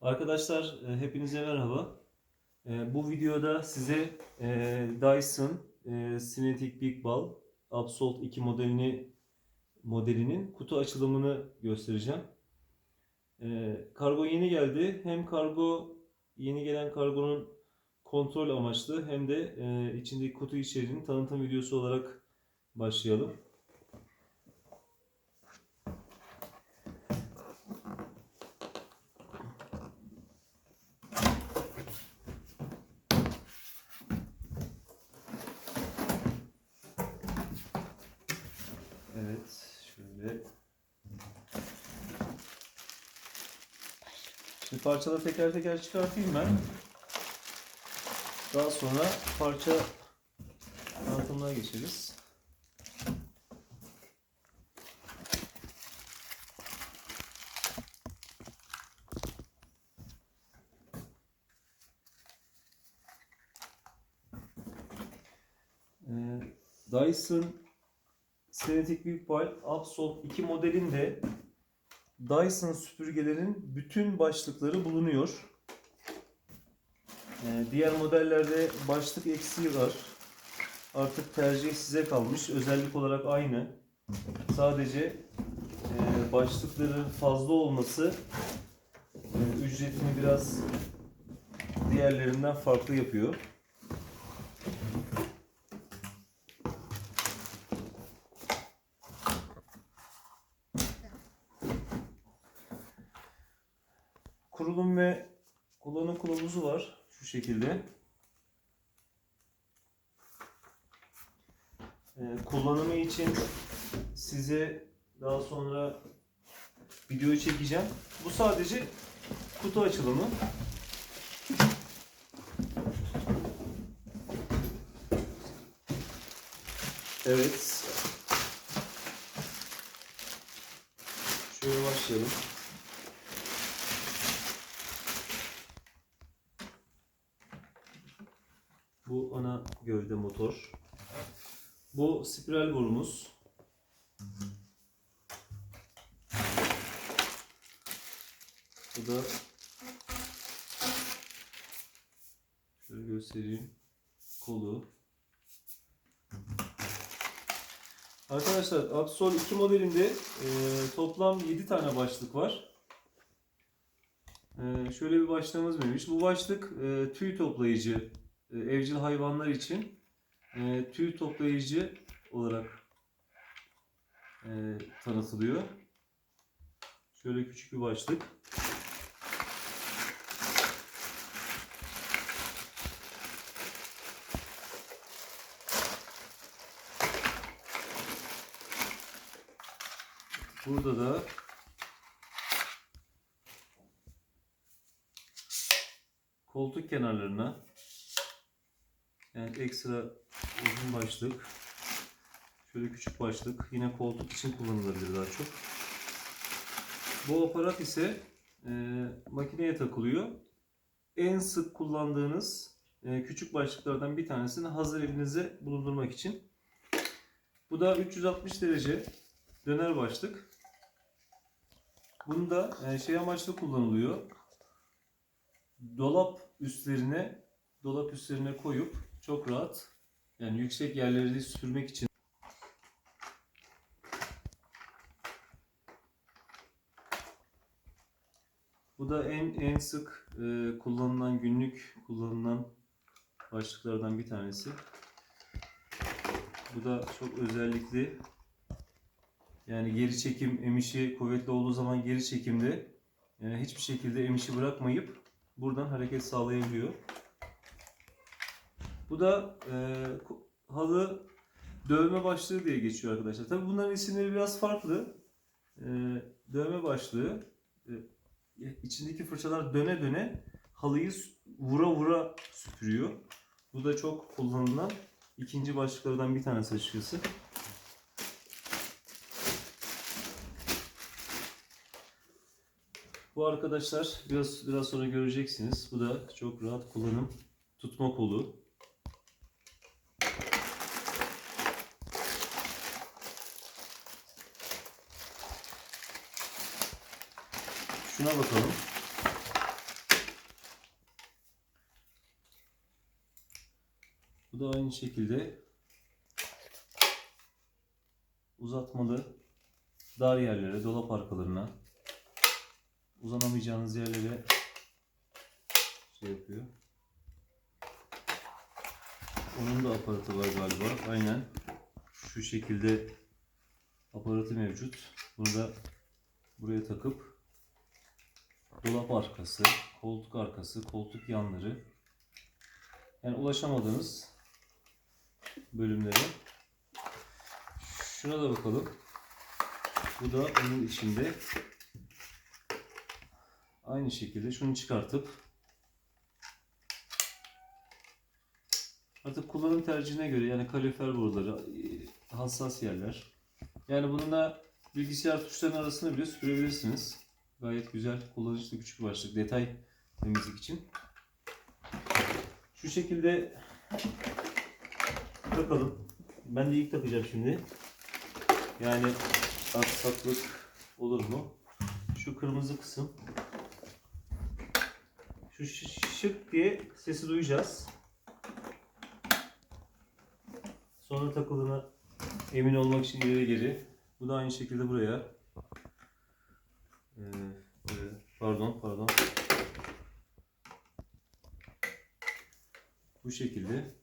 Arkadaşlar e, hepinize merhaba. E, Bu videoda size e, Dyson Cinetic Big Ball Absolute 2 modelini modelinin kutu açılımını göstereceğim. Kargo yeni geldi. Hem kargo yeni gelen kargonun kontrol amaçlı hem de içindeki kutu içeriğinin tanıtım videosu olarak başlayalım. Evet, şöyle. Şimdi parçaları teker teker çıkartayım ben. Daha sonra parça tanıtımına geçeriz. Ee, Dyson Cinetic Big Ball Absol 2 modelinde Dyson süpürgelerin bütün başlıkları bulunuyor. Ee, diğer modellerde başlık eksiği var. Artık tercih size kalmış. Özellik olarak aynı. Sadece e, başlıkların fazla olması e, ücretini biraz diğerlerinden farklı yapıyor. Kurulum ve kullanım kılavuzu var şu şekilde. Ee, kullanımı için size daha sonra videoyu çekeceğim. Bu sadece kutu açılımı. Evet. Şöyle başlayalım. Bu ana gövde motor. Bu spiral borumuz. Bu da şöyle göstereyim. Kolu. Arkadaşlar Absol 2 modelinde e, toplam 7 tane başlık var. E, şöyle bir başlığımız mevcut. Bu başlık e, tüy toplayıcı evcil hayvanlar için e, tüy toplayıcı olarak e, tanıtılıyor. Şöyle küçük bir başlık. Burada da koltuk kenarlarına yani ekstra uzun başlık. Şöyle küçük başlık. Yine koltuk için kullanılabilir daha çok. Bu aparat ise e, makineye takılıyor. En sık kullandığınız e, küçük başlıklardan bir tanesini hazır elinize bulundurmak için. Bu da 360 derece döner başlık. Bunda e, şey amaçlı kullanılıyor. Dolap üstlerine dolap üstlerine koyup çok rahat yani yüksek yerleri süpürmek için Bu da en en sık e, kullanılan günlük kullanılan başlıklardan bir tanesi. Bu da çok özellikli. Yani geri çekim emişi kuvvetli olduğu zaman geri çekimde yani hiçbir şekilde emişi bırakmayıp buradan hareket sağlayabiliyor. Bu da e, halı dövme başlığı diye geçiyor arkadaşlar. Tabi bunların isimleri biraz farklı. E, dövme başlığı e, içindeki fırçalar döne döne halıyı vura vura süpürüyor. Bu da çok kullanılan ikinci başlıklardan bir tanesi açıkçası. Bu arkadaşlar biraz biraz sonra göreceksiniz. Bu da çok rahat kullanım tutma kolu. Şuna bakalım. Bu da aynı şekilde uzatmalı dar yerlere, dolap arkalarına uzanamayacağınız yerlere şey yapıyor. Onun da aparatı var galiba. Aynen. Şu şekilde aparatı mevcut. Bunu da buraya takıp dolap arkası, koltuk arkası, koltuk yanları yani ulaşamadığınız bölümlere şuna da bakalım. Bu da onun içinde aynı şekilde şunu çıkartıp artık kullanım tercihine göre yani kalorifer boruları hassas yerler yani bununla bilgisayar tuşlarının arasını bile sürebilirsiniz. Gayet güzel, kullanışlı küçük bir başlık. Detay temizlik için. Şu şekilde takalım. Ben de ilk takacağım şimdi. Yani aksaklık olur mu? Şu kırmızı kısım. Şu şık diye sesi duyacağız. Sonra takıldığına emin olmak için ileri geri. Bu da aynı şekilde buraya. Ee, buraya. Pardon, pardon. Bu şekilde.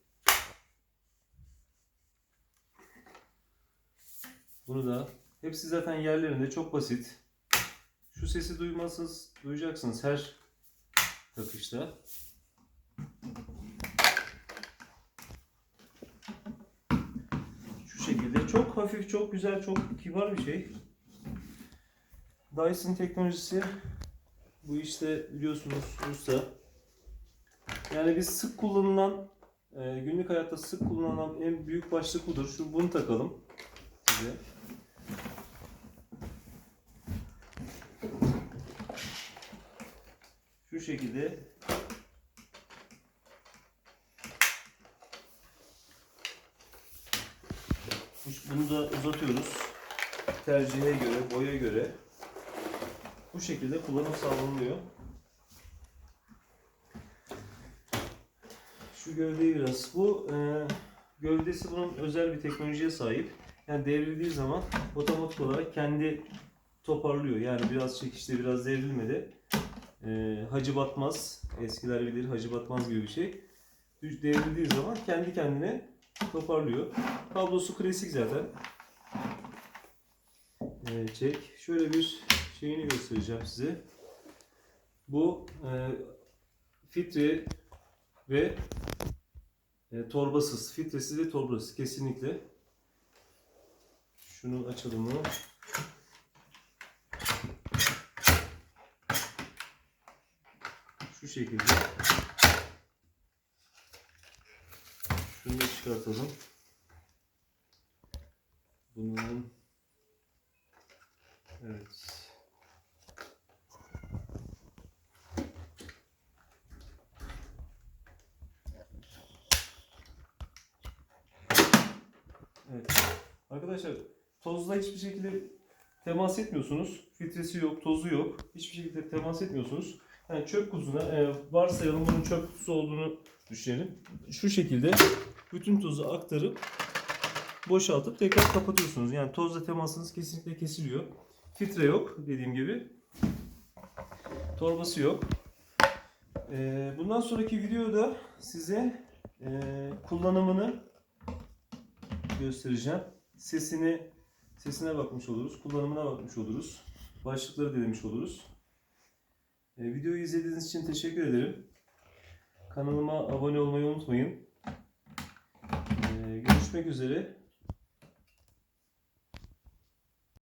Bunu da hepsi zaten yerlerinde çok basit. Şu sesi duymazsınız, duyacaksınız her takışta. Şu şekilde çok hafif, çok güzel, çok kibar bir şey. Dyson teknolojisi bu işte biliyorsunuz usta. Yani biz sık kullanılan, e, günlük hayatta sık kullanılan en büyük başlık budur. Şu bunu takalım size. Şu şekilde Bu- Bunu da uzatıyoruz. Tercihe göre, boya göre. Bu şekilde kullanım sağlanıyor. Şu gövdeyi biraz. Bu e, gövdesi bunun özel bir teknolojiye sahip. Yani devrildiği zaman otomatik olarak kendi toparlıyor. Yani biraz çekişte biraz devrilmedi. E, hacı batmaz. Eskiler bilir hacı batmaz gibi bir şey. Devrildiği zaman kendi kendine toparlıyor. Kablosu klasik zaten. Ee, çek. Şöyle bir şeyini göstereceğim size. Bu e, filtre ve e, torbasız. Filtresiz ve torbasız kesinlikle. Şunu açalım mı? Şu şekilde. Şunu da çıkartalım. Bunun evet. Evet. Arkadaşlar tozla hiçbir şekilde temas etmiyorsunuz. Filtresi yok, tozu yok. Hiçbir şekilde temas etmiyorsunuz. Yani çöp kutusuna e, varsayalım bunun çöp kutusu olduğunu düşünelim. Şu şekilde bütün tozu aktarıp boşaltıp tekrar kapatıyorsunuz. Yani tozla temasınız kesinlikle kesiliyor. Filtre yok dediğim gibi. Torbası yok. Ee, bundan sonraki videoda size e, kullanımını göstereceğim. Sesini sesine bakmış oluruz, kullanımına bakmış oluruz. Başlıkları denemiş oluruz. Ee, videoyu izlediğiniz için teşekkür ederim. Kanalıma abone olmayı unutmayın. Ee, görüşmek üzere.